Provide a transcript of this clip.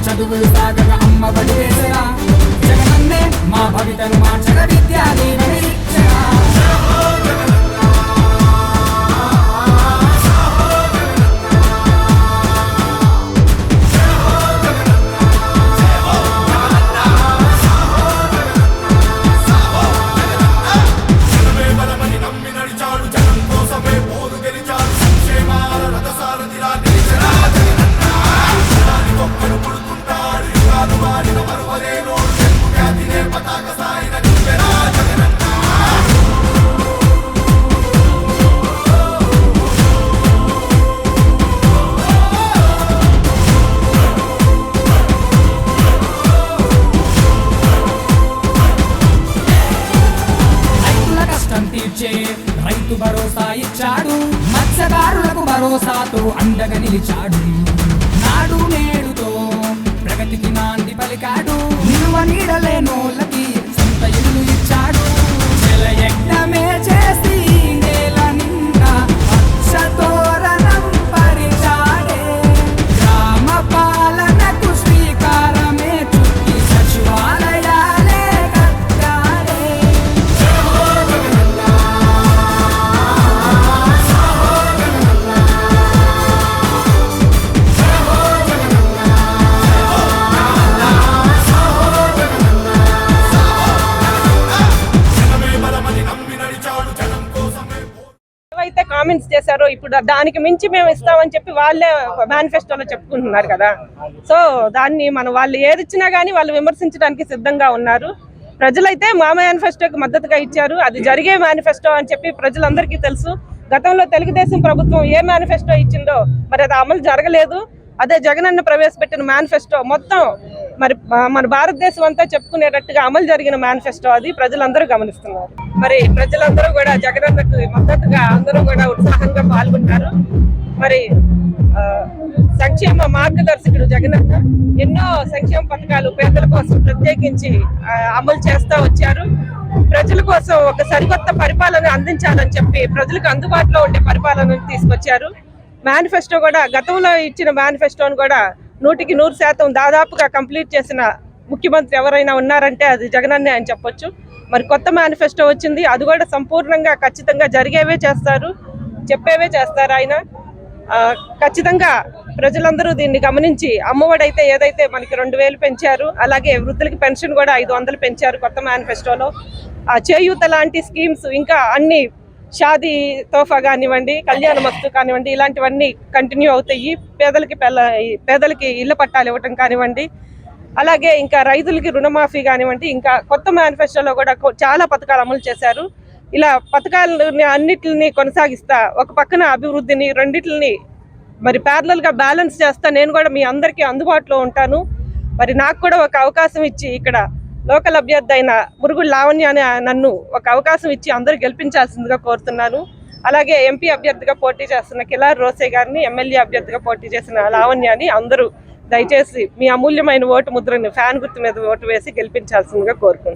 చదువులు సాగక అమ్మ బడి వేసరా జగనన్నే మా భవితను మార్చగ విద్యా దీవెన ఇచ్చరా. పోరు సంక్షేమాల కష్టం తీర్చే రైతు భరోసా ఇచ్చాడు. మత్స్యకారులకు భరోసాతో అండగా నిలిచాడు. నాడు నేడుతో ప్రగతికి నాంది పలికాడు. నిలువ నీడలేనోళ్ళకి కామెంట్స్ చేశారో ఇప్పుడు దానికి మించి మేము ఇస్తామని చెప్పి వాళ్ళే మేనిఫెస్టోలో చెప్పుకుంటున్నారు కదా. సో దాన్ని మనం వాళ్ళు ఏది ఇచ్చినా కానీ వాళ్ళు విమర్శించడానికి సిద్ధంగా ఉన్నారు. ప్రజలైతే మా మేనిఫెస్టోకి మద్దతుగా ఇచ్చారు. అది జరిగే మేనిఫెస్టో అని చెప్పి ప్రజలందరికీ తెలుసు. గతంలో తెలుగుదేశం ప్రభుత్వం ఏ మేనిఫెస్టో ఇచ్చిందో మరి అది అమలు జరగలేదు. అదే జగనన్న ప్రవేశపెట్టిన మేనిఫెస్టో మొత్తం మరి మన భారతదేశం అంతా చెప్పుకునేటట్టుగా అమలు జరిగిన మేనిఫెస్టో అది. ప్రజలందరూ గమనిస్తున్నారు. మరి ప్రజలందరూ కూడా జగనన్నకు మద్దతుగా అందరూ కూడా ఉత్సాహంగా పాల్గొంటారు మరి సంక్షేమ మార్గదర్శకుడు జగనన్న ఎన్నో సంక్షేమ పథకాలు పేదల కోసం ప్రత్యేకించి అమలు చేస్తూ వచ్చారు. ప్రజల కోసం ఒక సరికొత్త పరిపాలన అందించాలని చెప్పి ప్రజలకు అందుబాటులో ఉండే పరిపాలన తీసుకొచ్చారు. మేనిఫెస్టో కూడా గతంలో ఇచ్చిన మేనిఫెస్టోను కూడా నూటికి నూరు శాతం దాదాపుగా కంప్లీట్ చేసిన ముఖ్యమంత్రి ఎవరైనా ఉన్నారంటే అది జగనన్నే అని చెప్పొచ్చు. మరి కొత్త మేనిఫెస్టో వచ్చింది అది కూడా సంపూర్ణంగా ఖచ్చితంగా జరిగేవే చేస్తారు చెప్పేవే చేస్తారు ఆయన. ఖచ్చితంగా ప్రజలందరూ దీన్ని గమనించి అమ్మఒడైతే ఏదైతే మనకి రెండు వేలు పెంచారు అలాగే వృద్ధులకి పెన్షన్ కూడా ఐదు వందలు పెంచారు కొత్త మేనిఫెస్టోలో. ఆ చేయూత లాంటి స్కీమ్స్ ఇంకా అన్ని షాదీ తోఫా కానివ్వండి కళ్యాణ మస్తు కానివ్వండి ఇలాంటివన్నీ కంటిన్యూ అవుతాయి. పేదలకి పెళ్ళ పేదలకి ఇళ్ళ పట్టాలు ఇవ్వటం కానివ్వండి అలాగే ఇంకా రైతులకి రుణమాఫీ కానివ్వండి ఇంకా కొత్త మేనిఫెస్టోలో కూడా చాలా పథకాలు అమలు చేశారు. ఇలా పథకాలని అన్నిటిని కొనసాగిస్తా ఒక పక్కన అభివృద్ధిని రెండిటిని మరి ప్యారలల్గా బ్యాలెన్స్ చేస్తా నేను కూడా మీ అందరికీ అందుబాటులో ఉంటాను. మరి నాకు కూడా ఒక అవకాశం ఇచ్చి ఇక్కడ లోకల్ అభ్యర్థి అయిన మురుగుడు లావణ్య అనే నన్ను ఒక అవకాశం ఇచ్చి అందరూ గెలిపించాల్సిందిగా కోరుతున్నాను. అలాగే ఎంపీ అభ్యర్థిగా పోటీ చేస్తున్న కిలార్ రోసే గారిని ఎమ్మెల్యే అభ్యర్థిగా పోటీ చేసిన లావణ్యాని అందరూ దయచేసి మీ అమూల్యమైన ఓటు ముద్రని ఫ్యాన్ గుర్తు మీద ఓటు వేసి గెలిపించాల్సిందిగా కోరుకుంటున్నాను.